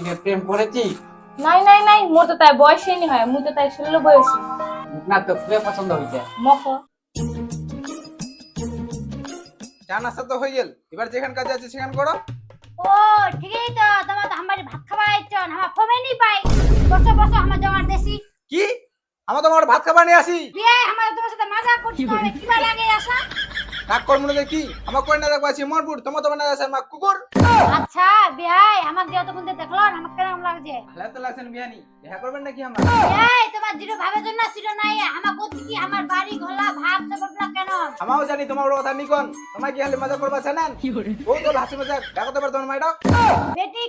তুই প্রেম করেছি? নাই নাই নাই মোর তো তাই বয়সই নি হয় মুই তো তাই ষোলো বয়সী। না তো খুবই পছন্দ হয়েছে মক। চা নাস্তা তো হয়ে গেল। এবার যেখান কাজে আছে সেখান করো। ও ঠিকই তো তোমার তো আমার ভাত খাওয়া আইছন আমার ফোমে নি পাই। বসো বসো আমার জমার দেশি। কি? আমার তোমার ভাত খাবার নিয়ে আসি। বিয়ে আমার তোমার সাথে মজা করতে হবে কি ভালো লাগে আসা রাগ কর মনে দেখি আমার করে না দেখব মরপুর তোমার তোমার না আছে আমার কুকুর। আচ্ছা দেখল আমাকে কেমন লাগছে? ভালো তো লাগছেন বিয়ানি দেখা করবেন নাকি আমার? বিয়াই তোমার জিরো ভাবের জন্য ছিল নাই আমার কোথি কি আমার বাড়ি ঘোলা ভাব সব কেন? আমাও জানি তোমার কথা নিকন তোমার কি হালে মজা করবা জানেন? ও তো হাসি দেখো তোমার মাইডক। বেটি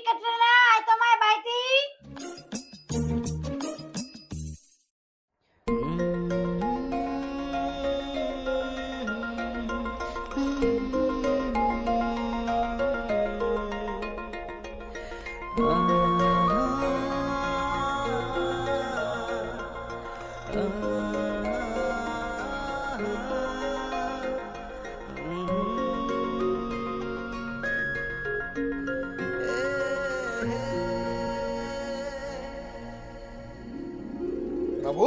বাবু?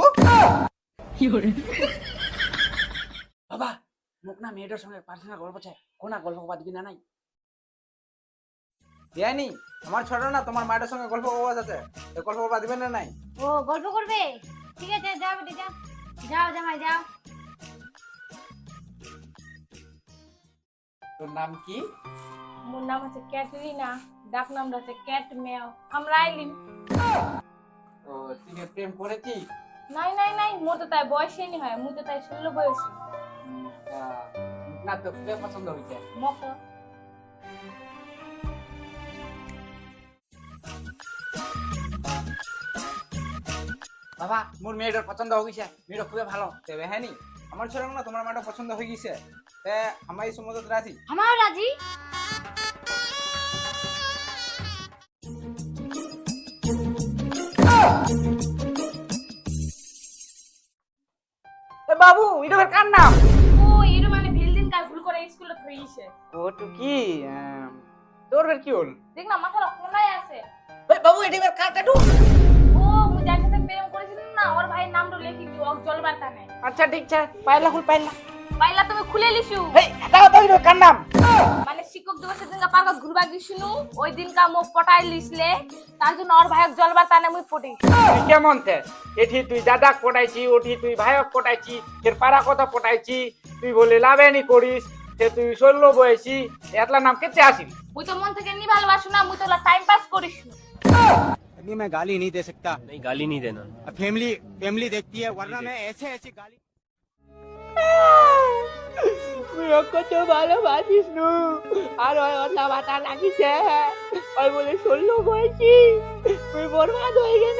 বাবা মোক না মেয়েটার সঙ্গে পার্সোনাল গল্প চাই। কোনা গল্প বাদ কিনা নাই। বিয়ানি আমার ছোট না তোমার মায়ের সঙ্গে গল্প করবা আছে এই গল্প করবা দিবেন না নাই? ও গল্প করবে? ঠিক আছে যাও বেটি যাও যাও জামাই যাও। তোর নাম কি? মোর নাম হচ্ছে ক্যাটরিনা ডাক নামটা হচ্ছে ক্যাট মেও। আমরা আইলিম ও তুই প্রেম করেছি নাই নাই নাই মোর তো তাই বয়সই নি হয় মুই তো তাই ষোলো বয়সী। না তো খুবই পছন্দ হয়েছে মক বাবা মোর মেয়েটার পছন্দ হয়ে গেছে। মেয়েটা খুবই ভালো। তবে হ্যাঁ নি আমার ছোট না তোমার মাটা পছন্দ হয়ে গেছে। তে আমার এই সমুদ্র রাজি আমার রাজি বাবু এটা কার নাম? ও এর মানে দিন কাল ভুল করে স্কুলে থইছে ও তো কি তোর কি হল? দেখ না মাথার কোনায় আছে। বাবু এটা কার কাটু জলবার টানে আচ্ছা ঠিক আছে পাইলা খুল পাইলা। পাইলা তুমি খুলে লিছু এই এটা কথা এটা কার নাম? মানে শিক্ষক দিবসের দিনকা পার্ক ঘুরবা গেছিনু ওই দিনকা মুখ পটাই লিসলে তার জন্য ওর ভাইক জলবার টানে মুই পটি কেমন তে? এটি তুই দাদাক পটাইছি ওটি তুই ভাইক পটাইছি ফের পাড়া কথা পটাইছি তুই বলে লাভেনি করিস সে তুই ষোল বয়সী এতলা নাম কেতে আসিল? মুই তো মন থেকে নি ভালোবাসু না মুই তো টাইম পাস করিস नहीं मैं गाली नहीं दे सकता नहीं गाली नहीं देना अब फैमिली फैमिली देखती है वरना मैं ऐसे ऐसी गाली তুই কত ভালোবাসিস নু আর ওই ওটা বাতা লাগিছে ওই বলে ষোল বয়সী তুই বরবাদ হয়ে গেল